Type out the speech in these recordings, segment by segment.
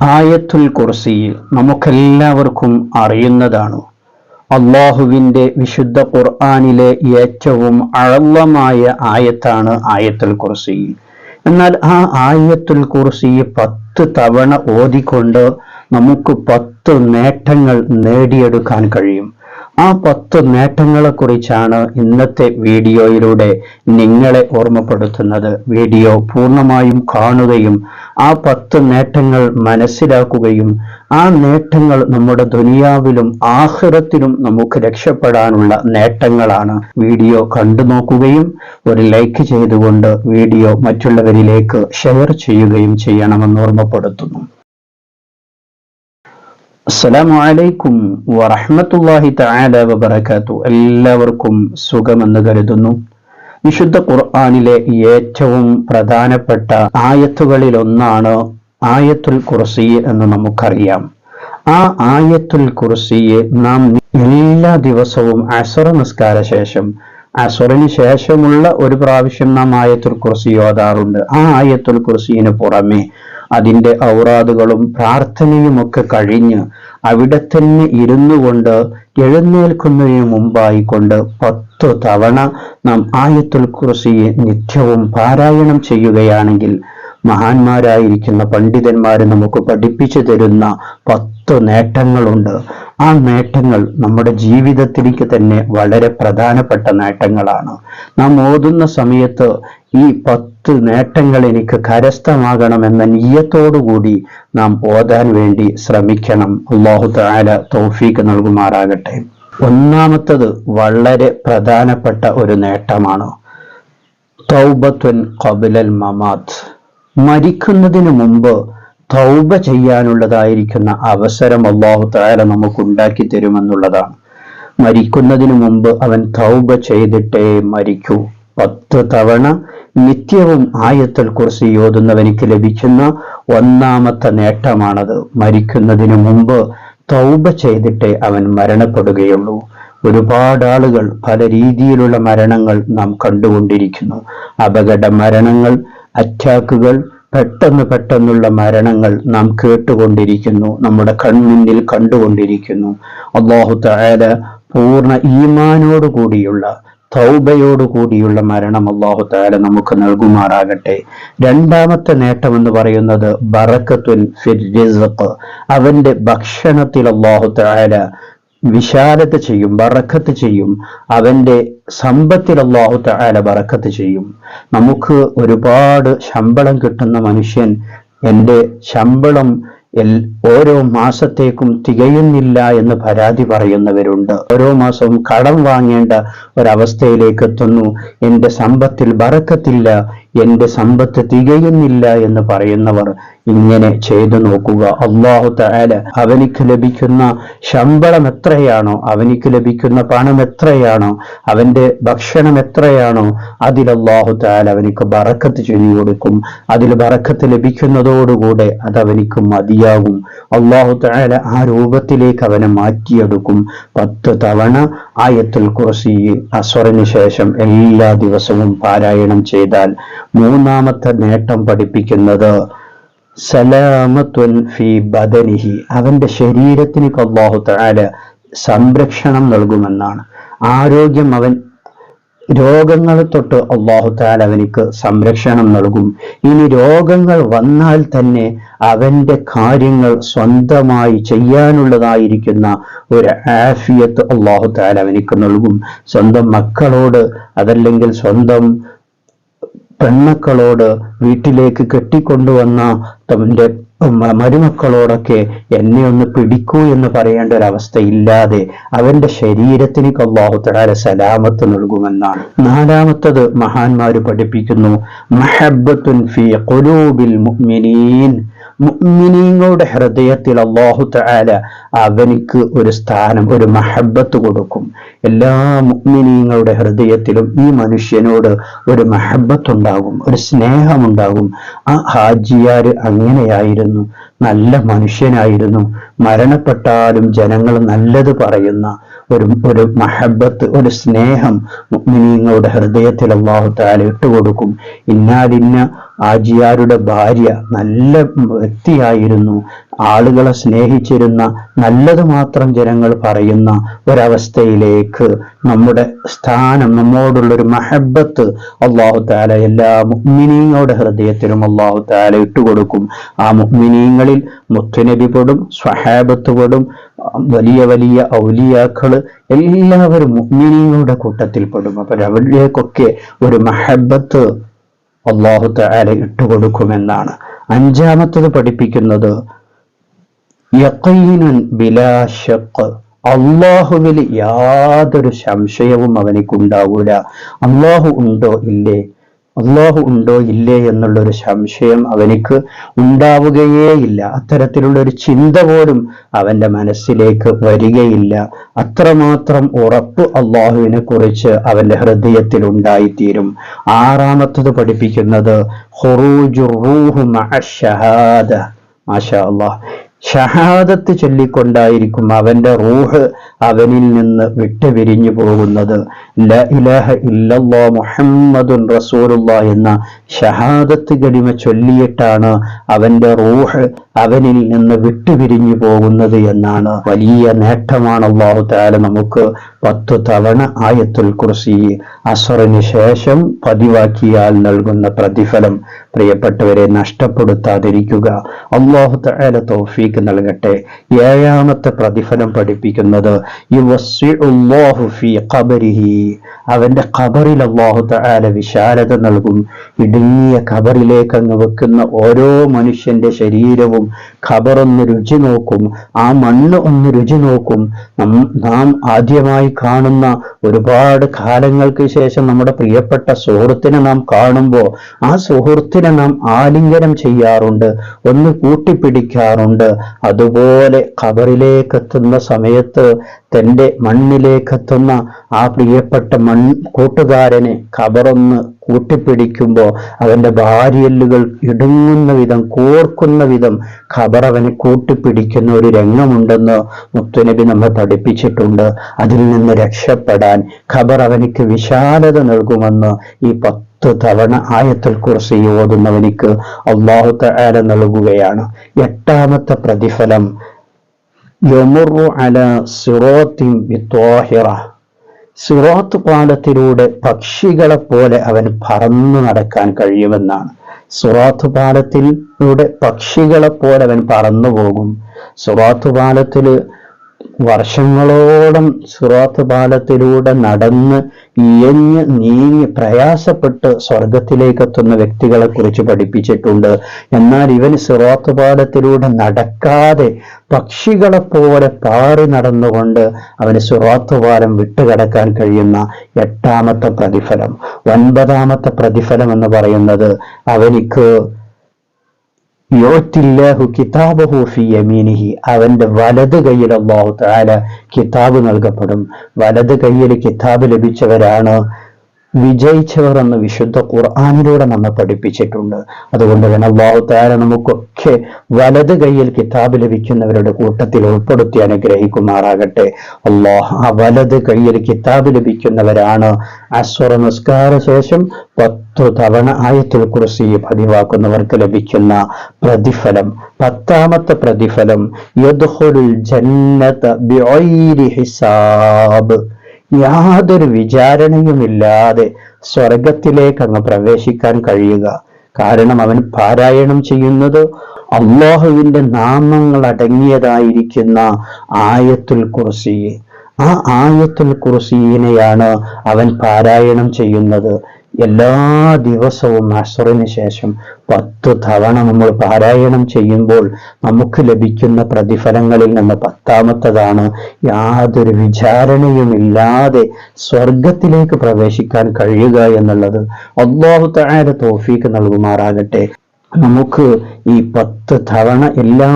ആയത്തുൽ കുർസി നമുക്കെല്ലാവർക്കും അറിയുന്നതാണ്. അള്ളാഹുവിന്റെ വിശുദ്ധ ഖുർആാനിലെ ഏറ്റവും അഴലമായ ആയത്താണ് ആയത്തുൽ കുർസി എന്നാൽ ആ ആയത്തുൽ കുർസി പത്ത് തവണ ഓതിക്കൊണ്ട് നമുക്ക് പത്ത് നേട്ടങ്ങൾ നേടിയെടുക്കാൻ കഴിയും. ആ പത്ത് നേട്ടങ്ങളെ കുറിച്ചാണ് ഇന്നത്തെ വീഡിയോയിലൂടെ നിങ്ങളെ ഓർമ്മപ്പെടുത്തുന്നത്. വീഡിയോ പൂർണമായും കാണുകയും ആ പത്ത് നേട്ടങ്ങൾ മനസ്സിലാക്കുകയും ആ നേട്ടങ്ങൾ നമ്മുടെ ദുനിയാവിലും ആഹ്റത്തിലും നമുക്ക് രക്ഷപ്പെടാനുള്ള നേട്ടങ്ങളാണ്. വീഡിയോ കണ്ടു നോക്കുകയും ഒരു ലൈക്ക് ചെയ്തുകൊണ്ട് വീഡിയോ മറ്റുള്ളവരിലേക്ക് ഷെയർ ചെയ്യുകയും ചെയ്യണമെന്ന് ഓർമ്മപ്പെടുത്തുന്നു. അസ്സലാമു അലൈക്കും വറഹ്മത്തുള്ളാഹി തആല വബറകാതു എല്ലാവർക്കും സുഖമെന്ന് കരുതുന്നു. വിശുദ്ധ ഖുർആനിലെ ഏറ്റവും പ്രധാനപ്പെട്ട ആയത്തുകളിൽ ഒന്നാണ് ആയത്തുൽ കുർസി എന്ന് നമുക്കറിയാം. ആ ആയത്തുൽ കുർസിയെ നാം എല്ലാ ദിവസവും അസർ നിസ്കാര ശേഷം അസുറിന് ശേഷമുള്ള ഒരു പ്രാവശ്യം നാം ആയത്തുൽ കുർസി ഓതാറുണ്ട്. ആ ആയത്തുൽ കുർസിന് പുറമെ അതിന്റെ ഔറാദുകളും പ്രാർത്ഥനയുമൊക്കെ കഴിഞ്ഞ് അവിടെ തന്നെ ഇരുന്നു കൊണ്ട് എഴുന്നേൽക്കുന്നതിന് മുമ്പായി കൊണ്ട് പത്തു തവണ നാം ആയത്തുൽ കുറിസിയെ നിത്യവും പാരായണം ചെയ്യുകയാണെങ്കിൽ മഹാന്മാരായിരിക്കുന്ന പണ്ഡിതന്മാർ നമുക്ക് പഠിപ്പിച്ചു തരുന്ന പത്ത് നേട്ടങ്ങളുണ്ട്. ആ നേട്ടങ്ങൾ നമ്മുടെ ജീവിതത്തിലേക്ക് തന്നെ വളരെ പ്രധാനപ്പെട്ട നേട്ടങ്ങളാണ്. നാം ഓതുന്ന സമയത്ത് ഈ പത്ത് നേട്ടങ്ങൾ എനിക്ക് കരസ്ഥമാകണമെന്ന നീയത്തോടുകൂടി നാം ഓതാൻ വേണ്ടി ശ്രമിക്കണം. അള്ളാഹു താല തൗഫീക്ക് നൽകുമാറാകട്ടെ. ഒന്നാമത്തത് വളരെ പ്രധാനപ്പെട്ട ഒരു നേട്ടമാണ്. തൗബത്വൻ കബിലൽ മമാത്ത്. മരിക്കുന്നതിന് മുമ്പ് തൗബ ചെയ്യാനുള്ളതായിരിക്കുന്ന അവസരം അള്ളാഹു താര നമുക്ക് ഉണ്ടാക്കി തരുമെന്നുള്ളതാണ്. മരിക്കുന്നതിന് മുമ്പ് അവൻ തൗബ ചെയ്തിട്ടേ മരിക്കൂ. പത്ത് തവണ നിത്യവും ആയത്തുൽ കുറിച്ച് യോതുന്നവനിക്ക് ലഭിക്കുന്ന ഒന്നാമത്തെ നേട്ടമാണത്. മരിക്കുന്നതിന് മുമ്പ് തൗബ ചെയ്തിട്ടേ അവൻ മരണപ്പെടുകയുള്ളൂ. ഒരുപാട് ആളുകൾ പല രീതിയിലുള്ള മരണങ്ങൾ നാം കണ്ടുകൊണ്ടിരിക്കുന്നു. അപകട മരണങ്ങൾ അറ്റാക്കുകൾ പെട്ടെന്ന് പെട്ടെന്നുള്ള മരണങ്ങൾ നാം കേട്ടുകൊണ്ടിരിക്കുന്നു. നമ്മുടെ കൺമുന്നിൽ കണ്ടുകൊണ്ടിരിക്കുന്നു. അള്ളാഹു താല പൂർണ ഈമാനോട് കൂടിയുള്ള തൗബയോട് കൂടിയുള്ള മരണം അള്ളാഹു താല നമുക്ക് നൽകുമാറാകട്ടെ. രണ്ടാമത്തെ നേട്ടം എന്ന് പറയുന്നത് ബറക്കത്തുൻ ഫിർ റിസ്ഖ്. അവന്റെ ഭക്ഷണത്തിൽ അള്ളാഹു താല വിശാലത ചെയ്യും ബറക്കത്ത് ചെയ്യും. അവന്റെ സമ്പത്തിൽ അള്ളാഹു താല ബറക്കത്ത് ചെയ്യും. നമുക്ക് ഒരുപാട് ശമ്പളം കിട്ടുന്ന മനുഷ്യൻ എന്റെ ശമ്പളം ഓരോ മാസത്തേക്കും തികയുന്നില്ല എന്ന് പരാതി പറയുന്നവരുണ്ട്. ഓരോ മാസവും കടം വാങ്ങേണ്ട ഒരവസ്ഥയിലേക്ക് എത്തുന്നു എന്റെ സമ്പത്തിൽ ബറക്കത്തില്ല. എന്റെ സമ്പത്ത് തികയുന്നില്ല എന്ന് പറയുന്നവർ ഇങ്ങനെ ചെയ്തു നോക്കുക. അള്ളാഹു താല അവനിക്ക് ലഭിക്കുന്ന ശമ്പളം എത്രയാണോ അവനിക്ക് ലഭിക്കുന്ന പണം എത്രയാണോ അവന്റെ ഭക്ഷണം എത്രയാണോ അതിൽ അള്ളാഹു താല അവനിക്ക് ബറക്കത്ത് ചെയ്തു കൊടുക്കും. അതിൽ ബറക്കത്ത് ലഭിക്കുന്നതോടുകൂടെ അത് അവനിക്ക് മതിയാകും. അള്ളാഹു താല ആ രൂപത്തിലേക്ക് അവനെ മാറ്റിയെടുക്കും. പത്ത് തവണ ആയത്തിൽ കുർസി അസ്വറിന് ശേഷം എല്ലാ ദിവസവും പാരായണം ചെയ്താൽ മൂന്നാമത്തെ നേട്ടം പഠിപ്പിക്കുന്നത് സലാമത്തുൻ ഫി ബദനിഹി. അവന്റെ ശരീരത്തിന് അള്ളാഹു സംരക്ഷണം നൽകുമെന്നാണ്. ആരോഗ്യം അവൻ രോഗങ്ങൾ തൊട്ട് അള്ളാഹു താല അവനിക്ക് സംരക്ഷണം നൽകും. ഇനി രോഗങ്ങൾ വന്നാൽ തന്നെ അവന്റെ കാര്യങ്ങൾ സ്വന്തമായി ചെയ്യാനുള്ളതായിരിക്കുന്ന ഒരു ആഫിയത്ത് അള്ളാഹു താല അവനിക്ക് നൽകും. സ്വന്തം മക്കളോട് അതല്ലെങ്കിൽ സ്വന്തം പെൺമക്കളോട് വീട്ടിലേക്ക് കെട്ടിക്കൊണ്ടുവന്ന തന്റെ മരുമക്കളോടൊക്കെ എന്നെ ഒന്ന് പിടിക്കൂ എന്ന് പറയേണ്ട ഒരവസ്ഥ ഇല്ലാതെ അവന്റെ ശരീരത്തിന് അള്ളാഹു സലാമത്ത് നൽകുമെന്നാണ്. നാലാമത്തത് മഹാന്മാര് പഠിപ്പിക്കുന്നു മഹബത്തുൻ ഫി ഖുലൂബിൽ മുഅ്മിനീൻ. മുഅ്മിനീങ്ങളുടെ ഹൃദയത്തിൽ അള്ളാഹു തആല അവനിക്ക് ഒരു സ്ഥാനം ഒരു മഹബത്ത് കൊടുക്കും. എല്ലാ മുഅ്മിനീങ്ങളുടെ ഹൃദയത്തിലും ഈ മനുഷ്യനോട് ഒരു മഹബത്ത് ഉണ്ടാകും ഒരു സ്നേഹമുണ്ടാകും. ആ ഹാജിയാർ അങ്ങനെയായിരുന്നു നല്ല മനുഷ്യനായിരുന്നു. മരണപ്പെട്ടാലും ജനങ്ങൾ നല്ലത് പറയുന്ന ഒരു ഒരു മഹബത്ത് ഒരു സ്നേഹം മുഅ്മിനീങ്ങളുടെ ഹൃദയത്തിൽ അള്ളാഹു താല ഇട്ടുകൊടുക്കും. ഇന്നാലിന്ന ആജിയാരുടെ ഭാര്യ നല്ല വ്യക്തിയായിരുന്നു. ആളുകളെ സ്നേഹിച്ചിരുന്ന നല്ലത് മാത്രം ജനങ്ങൾ പറയുന്ന ഒരവസ്ഥയിലേക്ക് നമ്മുടെ സ്ഥാനം നമ്മോടുള്ളൊരു മഹബത്ത് അള്ളാഹു താല എല്ലാ മുഗ്മിനീങ്ങളുടെ ഹൃദയത്തിലും അള്ളാഹു താല ഇട്ടുകൊടുക്കും. ആ മുഗ്മിനീങ്ങളിൽ മുത്തുനബി പെടും സ്വഹാബത്ത് പെടും വലിയ വലിയ ഔലിയാക്കൾ എല്ലാവരും മുഗ്മിനിയുടെ കൂട്ടത്തിൽ പെടും അപ്പൊ അവരിലേക്കൊക്കെ ഒരു മഹബത്ത് അള്ളാഹു താല ഇട്ടുകൊടുക്കുമെന്നാണ്. അഞ്ചാമത്തത് പഠിപ്പിക്കുന്നത് അള്ളാഹുവിൽ യാതൊരു സംശയവും അവനിക്കുണ്ടാവൂല. അള്ളാഹു ഉണ്ടോ ഇല്ലേ? അള്ളാഹു ഉണ്ടോ ഇല്ലേ എന്നുള്ളൊരു സംശയം അവനിക്ക് ഉണ്ടാവുകയേ ഇല്ല. അത്തരത്തിലുള്ള ഒരു ചിന്ത പോലും അവന്റെ മനസ്സിലേക്ക് വരികയില്ല. അത്രമാത്രം ഉറപ്പ് അള്ളാഹുവിനെ കുറിച്ച് അവന്റെ ഹൃദയത്തിൽ ഉണ്ടായിത്തീരും. ആറാമത്തത് പഠിപ്പിക്കുന്നത് മാഷാ അള്ളാഹ്. ഷഹാദത്ത് ചൊല്ലിക്കൊണ്ടായിരിക്കും അവന്റെ റൂഹ് അവനിൽ നിന്ന് വിട്ടുപിരിഞ്ഞു പോകുന്നത്. ഇലാഹ ഇല്ലല്ലാ മുഹമ്മദുൻ റസൂലുള്ള എന്ന ഷഹാദത്ത് ഗടിമ ചൊല്ലിയിട്ടാണ് അവന്റെ റൂഹ് അവനിൽ നിന്ന് വിട്ടുപിരിഞ്ഞു പോകുന്നത് എന്നാണ്. വലിയ നേട്ടമാണ് അള്ളാഹു താല നമുക്ക് പത്തു തവണ ആയത്തുൽ കുർസി അസറിന് ശേഷം പതിവാക്കിയാൽ നൽകുന്ന പ്രതിഫലം. പ്രിയപ്പെട്ടവരെ നഷ്ടപ്പെടുത്താതിരിക്കുക. അള്ളാഹു താല തൗഫീക്ക് നൽകട്ടെ. ഏഴാമത്തെ പ്രതിഫലം പഠിപ്പിക്കുന്നത് അവന്റെ ഖബറിൽ അള്ളാഹു താല വിശാലത നൽകും. ഇടുങ്ങിയ ഖബറിലേക്ക് അങ്ങ് വെക്കുന്ന ഓരോ മനുഷ്യന്റെ ശരീരവും ഖബറൊന്ന് രുചി നോക്കും ആ മണ്ണ് ഒന്ന് രുചി നോക്കും. നാം ആദ്യമായി കാണുന്ന ഒരുപാട് കാലങ്ങൾക്ക് ശേഷം നമ്മുടെ പ്രിയപ്പെട്ട സുഹൃത്തിനെ നാം കാണുമ്പോൾ ആ സുഹൃത്തിനെ നാം ആലിംഗനം ചെയ്യാറുണ്ട് ഒന്ന് കൂട്ടിപ്പിടിക്കാറുണ്ട്. അതുപോലെ ഖബറിലേക്കെത്തുന്ന സമയത്ത് തന്റെ മണ്ണിലേക്കെത്തുന്ന ആ പ്രിയപ്പെട്ട മൺ കൂട്ടുകാരനെ ഖബറൊന്ന് കൂട്ടിപ്പിടിക്കുമ്പോൾ അവന്റെ ഭാര്യല്ലുകൾ ഇടുങ്ങുന്ന വിധം കോർക്കുന്ന വിധം ഖബർ അവനെ കൂട്ടിപ്പിടിക്കുന്ന ഒരു രംഗമുണ്ടെന്ന് മുത്തുനബി നമ്മെ പഠിപ്പിച്ചിട്ടുണ്ട്. അതിൽ നിന്ന് രക്ഷപ്പെടാൻ ഖബർ അവനിക്ക് വിശാലത നൽകുമെന്ന് ഈ പത്ത് തവണ ആയത്തിൽ കുറിച്ച് ഓതുന്നവനിക്ക് അള്ളാഹു തആല നൽകുകയാണ്. എട്ടാമത്തെ പ്രതിഫലം യമുറു അല സിറോത്തിൻ സിറോത്ത് പാലത്തിലൂടെ പക്ഷികളെ പോലെ അവൻ പറന്നു നടക്കാൻ കഴിയുമെന്നാണ്. സുറാത്ത് പാലത്തിലൂടെ പക്ഷികളെ പോലെ അവൻ പറന്നു പോകും. സുറാത്ത് പാലത്തിൽ വർഷങ്ങളോളം സുറാത്ത് പാലത്തിലൂടെ നടന്ന് ഇയഞ്ഞ് നീങ്ങി പ്രയാസപ്പെട്ട് സ്വർഗത്തിലേക്ക് എത്തുന്ന വ്യക്തികളെ കുറിച്ച് പഠിപ്പിച്ചിട്ടുണ്ട്. എന്നാൽ ഇവൻ സുറാത്ത് പാലത്തിലൂടെ നടക്കാതെ പക്ഷികളെ പോലെ പാറി നടന്നുകൊണ്ട് അവന് സുറാത്ത് പാലം വിട്ടുകിടക്കാൻ കഴിയുന്ന എട്ടാമത്തെ പ്രതിഫലം. ഒൻപതാമത്തെ പ്രതിഫലം എന്ന് പറയുന്നത് അവനിക്ക് അവന്റെ വലത് കയ്യിൽ അള്ളാഹു താല കിതാബ് നൽകപ്പെടും. വലത് കയ്യിൽ കിതാബ് ലഭിച്ചവരാണ് വിജയിച്ചവർ എന്ന് വിശുദ്ധ ഖുർആാനിലൂടെ നമ്മെ പഠിപ്പിച്ചിട്ടുണ്ട്. അതുകൊണ്ട് തന്നെ അള്ളാഹു താര നമുക്കൊക്കെ വലത് കയ്യിൽ കിതാബ് ലഭിക്കുന്നവരുടെ കൂട്ടത്തിൽ ഉൾപ്പെടുത്തി അനുഗ്രഹിക്കുമാറാകട്ടെ. അള്ളാഹ് ആ വലത് കയ്യിൽ കിതാബ് ലഭിക്കുന്നവരാണ്. അസ്വറ നിസ്കാര ശേഷം പത്തു തവണ ആയത്തിൽ കുറിച്ച് പതിവാക്കുന്നവർക്ക് ലഭിക്കുന്ന പ്രതിഫലം. പത്താമത്തെ പ്രതിഫലം ജന്നത ഹിസാബ്. യാതൊരു വിചാരണയുമില്ലാതെ സ്വർഗത്തിലേക്ക് അങ്ങ് പ്രവേശിക്കാൻ കഴിയുക. കാരണം അവൻ പാരായണം ചെയ്യുന്നത് അള്ളാഹുവിന്റെ നാമങ്ങൾ അടങ്ങിയതായിരിക്കുന്ന ആയത്തുൽ കുർസിയെ ആ ആയത്തുൽ കുർസീനെയാണ് അവൻ പാരായണം ചെയ്യുന്നത്. എല്ലാ ദിവസവും അസറിന് ശേഷം പത്ത് തവണ നമ്മൾ പാരായണം ചെയ്യുമ്പോൾ നമുക്ക് ലഭിക്കുന്ന പ്രതിഫലങ്ങളിൽ നിന്ന് പത്താമത്തതാണ് യാതൊരു വിചാരണയുമില്ലാതെ സ്വർഗത്തിലേക്ക് പ്രവേശിക്കാൻ കഴിയുക എന്നുള്ളത്. അള്ളാഹു തോഫീക്ക് നൽകുമാറാകട്ടെ. നമുക്ക് ഈ പത്ത് തവണ എല്ലാ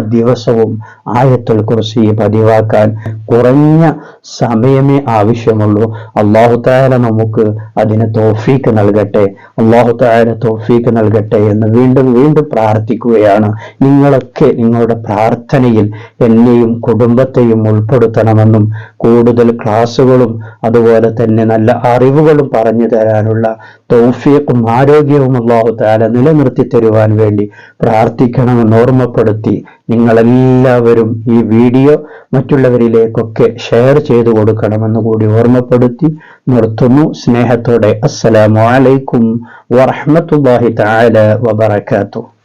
ദിവസവും ആയത്തുൽ കുറിച്ച് പതിവാക്കാൻ കുറഞ്ഞ സമയമേ ആവശ്യമുള്ളൂ. അള്ളാഹു താല നമുക്ക് അതിന് തോഫീക്ക് നൽകട്ടെ. അള്ളാഹു താല തോഫീക്ക് നൽകട്ടെ എന്ന് വീണ്ടും വീണ്ടും പ്രാർത്ഥിക്കുകയാണ്. നിങ്ങളൊക്കെ നിങ്ങളുടെ പ്രാർത്ഥനയിൽ എന്നെയും കുടുംബത്തെയും ഉൾപ്പെടുത്തണമെന്നും കൂടുതൽ ക്ലാസ്സുകളും അതുപോലെ തന്നെ നല്ല അറിവുകളും പറഞ്ഞു തരാനുള്ള തോഫീക്കും ആരോഗ്യവും അള്ളാഹു താല നിലനിർത്തി തരുവാൻ വേണ്ടി പ്രാർത്ഥിക്കണമെന്ന് ഓർമ്മപ്പെടുത്തി നിങ്ങളെല്ലാവരും ഈ വീഡിയോ മറ്റുള്ളവരിലേക്കൊക്കെ ഷെയർ ചെയ്തു കൊടുക്കണമെന്ന് കൂടി ഓർമ്മപ്പെടുത്തി നിർത്തുന്നു. സ്നേഹത്തോടെ അസ്സലാമു അലൈക്കും വറഹ്മത്തുള്ളാഹി തആല വബറകാതുഹു.